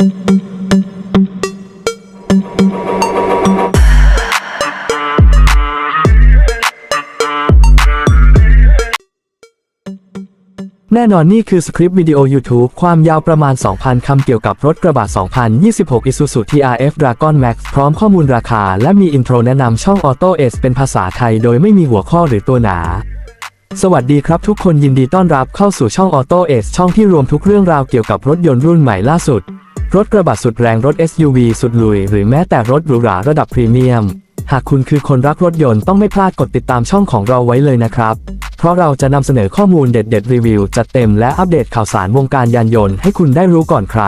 แน่นอนนี่คือสคริปต์วิดีโอ YouTube ความยาวประมาณ 2,000 คำเกี่ยวกับรถกระบะ 2026 Isuzu TRF Dragon Max พร้อมข้อมูลราคา และมีอินโทรแนะนำช่อง Auto S เป็นภาษาไทยโดยไม่มีหัวข้อหรือตัวหนา สวัสดีครับทุกคนยินดีต้อนรับเข้าสู่ช่อง Auto S ช่องที่รวมทุกเรื่องราวเกี่ยวกับรถยนต์รุ่นใหม่ล่าสุด รถกระบะสุดแรงรถ SUV สุดลุย หรือแม้แต่รถหรูหราระดับพรีเมียม หากคุณคือคนรักรถยนต์ต้องไม่พลาดกดติดตามช่องของเราไว้เลยนะครับ เพราะเราจะนำเสนอข้อมูลเด็ดๆรีวิวจัดเต็มและอัปเดตข่าวสารวงการยานยนต์ให้คุณได้รู้ก่อนใคร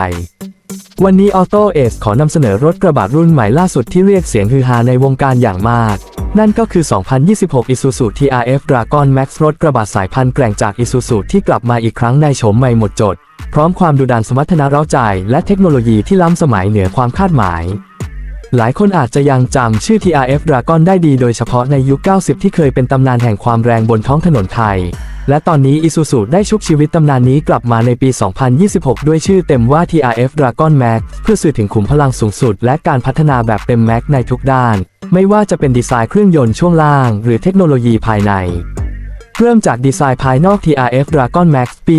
วันนี้ Auto Ace ขอนำเสนอรถกระบะรุ่นใหม่ล่าสุดที่เรียกเสียงฮือฮาในวงการอย่างมาก นั่นก็คือ 2026 Isuzu TRF Dragon Max รถกระบะสายพันธุ์แกร่งจาก Isuzu ที่กลับมาอีกครั้งในโฉมใหม่หมดจด พร้อมความดุดันสมรรถนะเร้าใจ และเทคโนโลยีที่ล้ำสมัยเหนือความคาดหมาย หลายคนอาจจะยังจำชื่อ TRF Dragon ได้ดีโดยเฉพาะในยุค 90 ที่เคยเป็นตำนานแห่งความแรงบนท้องถนนไทย และตอนนี้ Isuzu ได้ชุบชีวิตตำนานนี้กลับมาในปี 2026 ด้วยชื่อเต็มว่า TRF Dragon Max เพื่อสื่อถึงขุมพลังสูงสุด และการพัฒนาแบบเต็มแม็กในทุกด้าน ไม่ว่าจะเป็นดีไซน์เครื่องยนต์ช่วงล่าง หรือเทคโนโลยีภายใน เริ่มจากดีไซน์ภายนอก TRF Dragon Max ปี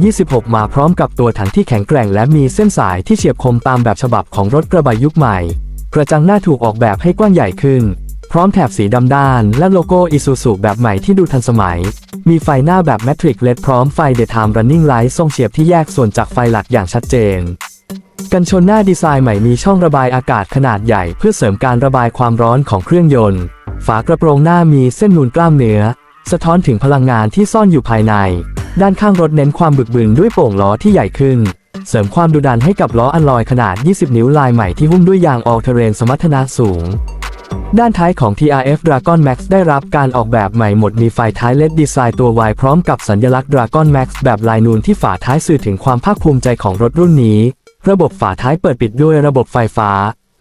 2026 มาพร้อมกับตัวถังที่แข็งแกร่ง และมีเส้นสายที่เฉียบคมตามแบบฉบับของรถกระบะยุคใหม่ กระจังหน้าถูกออกแบบให้กว้างใหญ่ขึ้น พร้อมแถบสีดำด้าน และโลโก้ Isuzu แบบใหม่ที่ดูทันสมัย มีไฟหน้าแบบ Matrix LED พร้อมไฟ Daytime Running Light ทรงเฉียบที่แยกส่วนจากไฟหลักอย่างชัดเจน กันชนหน้าดีไซน์ใหม่มีช่องระบายอากาศขนาดใหญ่ เพื่อเสริมการระบายความร้อนของเครื่องยนต์ ฝากระโปรงหน้ามีเส้นนูนกล้ามเนื้อ สะท้อนถึงพลังงานที่ซ่อนอยู่ภายใน ด้านข้างรถเน้นความบึกบึนด้วยโป่งล้อที่ใหญ่ขึ้นเสริมความดุดันให้กับล้ออัลลอยขนาด 20 นิ้วลายใหม่ที่หุ้มด้วยยาง All Terrain สมรรถนะสูง ด้านท้ายของ TRF Dragon Max ได้รับการออกแบบใหม่หมดมีไฟท้ายเลดดีไซน์ตัว Y พร้อมกับสัญลักษณ์ Dragon Max แบบลายนูนที่ฝาท้ายสื่อถึงความภาคภูมิใจของรถรุ่นนี้ ระบบฝาท้ายเปิดปิดด้วยระบบไฟฟ้า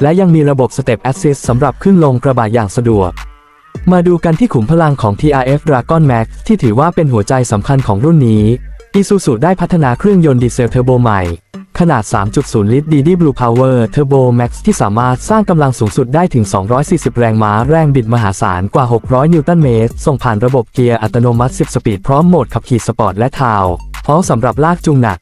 และยังมีระบบ Step Assist สำหรับขึ้นลงกระบะอย่างสะดวก มาดูกันที่ขุมพลังของ TRF Dragon Max ที่ถือว่าเป็นหัวใจสำคัญของรุ่นนี้ Isuzu ได้พัฒนาเครื่องยนต์ดีเซลเทอร์โบใหม่ ขนาด 3.0 ลิตร DD Blue Power Turbo Max ที่สามารถสร้างกำลังสูงสุดได้ถึง 240 แรงม้า แรงบิดมหาศาลกว่า 600 นิวตันเมตร ส่งผ่านระบบเกียร์อัตโนมัติ 10 สปีดพร้อมโหมดขับขี่สปอร์ตและทาวพร้อมสำหรับลากจูงหนัก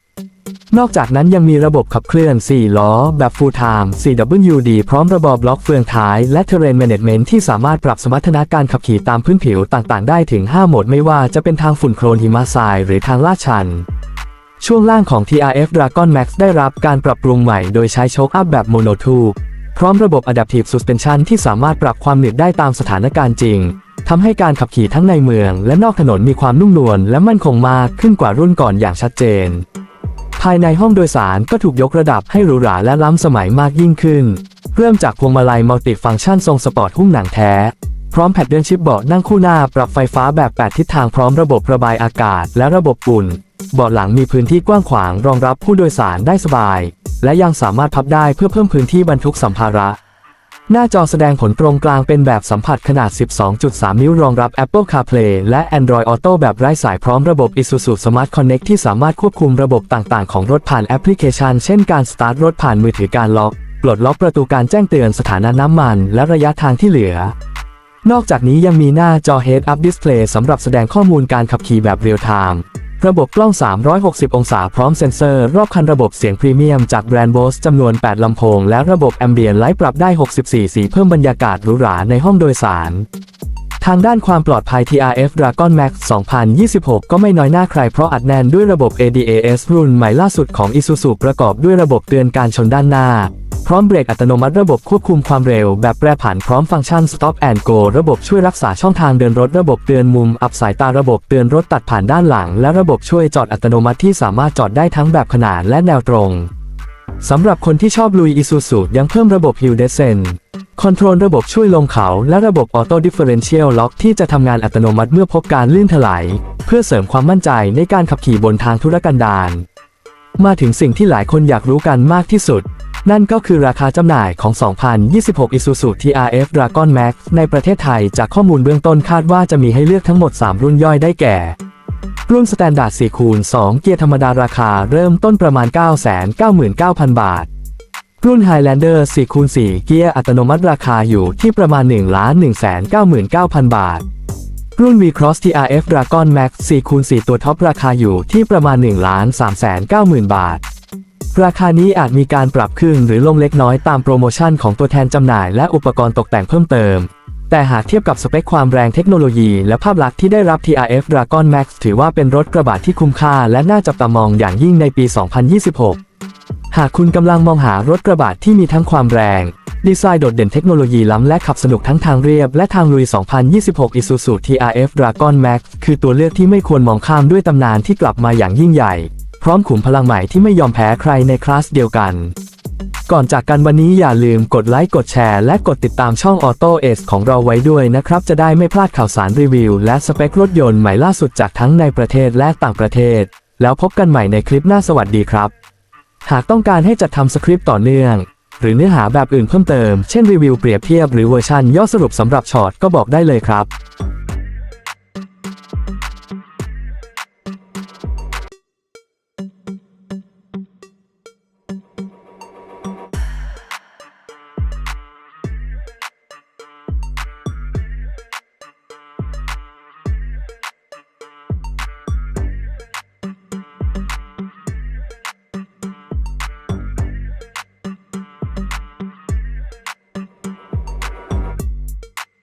นอกจากนั้นยังมีระบบขับเคลื่อน 4 ล้อ แบบ Full Time 4WD พร้อมระบบล็อกเฟืองท้าย และ Terrain Management ที่สามารถปรับสมรรถนะการขับขี่ตามพื้นผิวต่างๆ ได้ถึง 5 โหมดไม่ว่าจะเป็นทางฝุ่นโคลนหิมะทรายหรือทางลาดชัน ช่วงล่างของ TRF Dragon Max ได้รับการปรับปรุงใหม่โดยใช้โชคอัพแบบโมโนทูบพร้อมระบบ Adaptive Suspension ที่สามารถปรับความหนืดได้ตามสถานการณ์จริงทำให้การขับขี่ทั้งในเมือง และนอกถนนมีความนุ่มนวลและมั่นคงมากขึ้นกว่ารุ่นก่อนอย่างชัดเจน ภายในห้องโดยสารก็ถูกยกระดับให้หรูหราและล้ำสมัยมากยิ่งขึ้น เริ่มจากพวงมาลัยมัลติฟังก์ชันทรงสปอร์ตหุ้มหนังแท้ พร้อมแพดเดิลชิปเบาะนั่งคู่หน้าปรับไฟฟ้าแบบ 8 ทิศทางพร้อมระบบระบายอากาศ และระบบอุ่น เบาะหลังมีพื้นที่กว้างขวางรองรับผู้โดยสารได้สบาย และยังสามารถพับได้เพื่อเพิ่มพื้นที่บรรทุกสัมภาระ หน้าจอแสดงผลตรงกลางเป็นแบบสัมผัสขนาด 12.3 นิ้วรองรับ Apple CarPlay และ Android Auto แบบไร้สายพร้อมระบบ Isuzu Smart Connect ที่สามารถควบคุมระบบต่าง ๆ ของรถผ่านแอปพลิเคชัน เช่นการสตาร์ทรถผ่านมือถือการล็อกปลดล็อกประตูการแจ้งเตือนสถานะน้ำมัน และระยะทางที่เหลือ นอกจากนี้ยังมีหน้าจอ Head Up Display สำหรับแสดงข้อมูลการขับขี่แบบเรียลไทม์ระบบกล้อง 360 องศาพร้อมเซ็นเซอร์รอบคันระบบเสียงพรีเมียมจากแบรนด์ Bose จำนวน 8 ลำโพง และระบบแอมเบียนไลท์ปรับได้ 64 สีเพิ่มบรรยากาศหรูหราในห้องโดยสาร ทางด้านความปลอดภัย TRF Dragon Max 2026 ก็ไม่น้อยหน้าใครเพราะอัดแน่นด้วยระบบ ADAS รุ่นใหม่ล่าสุดของ Isuzu ประกอบด้วยระบบเตือนการชนด้านหน้า พร้อมเบรกอัตโนมัติระบบควบคุมความเร็ว แบบแปรผันพร้อมฟังก์ชัน Stop and Go ระบบช่วยรักษาช่องทางเดินรถระบบเตือนมุม อับสายตาระบบเตือนรถตัดผ่านด้านหลัง และระบบช่วยจอดอัตโนมัติที่สามารถจอดได้ทั้งแบบขนานและแนวตรงสำหรับคนที่ชอบลุย Isuzu ยังเพิ่มระบบ Hill Descent คอนโทรลระบบช่วยลงเขา และระบบ Auto Differential Lock ที่จะทำงานอัตโนมัติเมื่อพบการลื่นถลายเพื่อเสริมความมั่นใจในการขับขี่บนทางธุรกันดารมาถึงสิ่งที่หลายคนอยากรู้กันมากที่สุด นั่นก็คือราคาจำหน่ายของ 2026 Isuzu TRF Dragon Max ในประเทศไทย จากข้อมูลเบื้องต้นคาดว่าจะมีให้เลือกทั้งหมด 3 รุ่นย่อยได้แก่ รุ่นสแตนดาร์ด4คูณ2เกียร์ธรรมดาราคาเริ่มต้นประมาณ 999,000 บาท รุ่น Highlander 4คูณ4เกียร์อัตโนมัติราคาอยู่ที่ประมาณ 1 1 9 9 0 0 0 บาทรุ่น V-Cross TRF Dragon Max 4คูณ4ตัวท็อปราคาอยู่ที่ประมาณ 1 3 9 0 0 0 0 บาท ราคานี้อาจมีการปรับขึ้นหรือลงเล็กน้อยตามโปรโมชั่นของตัวแทนจำหน่ายและอุปกรณ์ตกแต่งเพิ่มเติม แต่หากเทียบกับสเปคความแรงเทคโนโลยีและภาพลักษณ์ที่ได้รับ TRF Dragon Max ถือว่าเป็นรถกระบะที่คุ้มค่าและน่าจับตามองอย่างยิ่งในปี 2026 หากคุณกำลังมองหารถกระบะที่มีทั้งความแรง ดีไซน์โดดเด่นเทคโนโลยีล้ำและขับสนุกทั้งทางเรียบและทางลุย 2026 Isuzu TRF Dragon Max คือตัวเลือกที่ไม่ควรมองข้ามด้วยตำนานที่กลับมาอย่างยิ่งใหญ่ พร้อมขุมพลังใหม่ที่ไม่ยอมแพ้ใครในคลาสเดียวกัน ก่อนจากกันวันนี้อย่าลืมกดไลค์กดแชร์และกดติดตามช่อง Auto a c e ของเราไว้ด้วยนะครับ จะได้ไม่พลาดข่าวสารรีวิว และสเปครถยนต์ใหม่ล่าสุดจากทั้งในประเทศและต่างประเทศ แล้วพบกันใหม่ในคลิปหน้าสวัสดีครับ หากต้องการให้จัดทำสคริปต์ต่อเนื่อง หรือเนื้อหาแบบอื่นเพิ่มเติม เช่นรีวิวเปรียบเทียบหรือเวอร์ชันย่อสรุปสำหรับช็อตก็บอกได้เลยครับ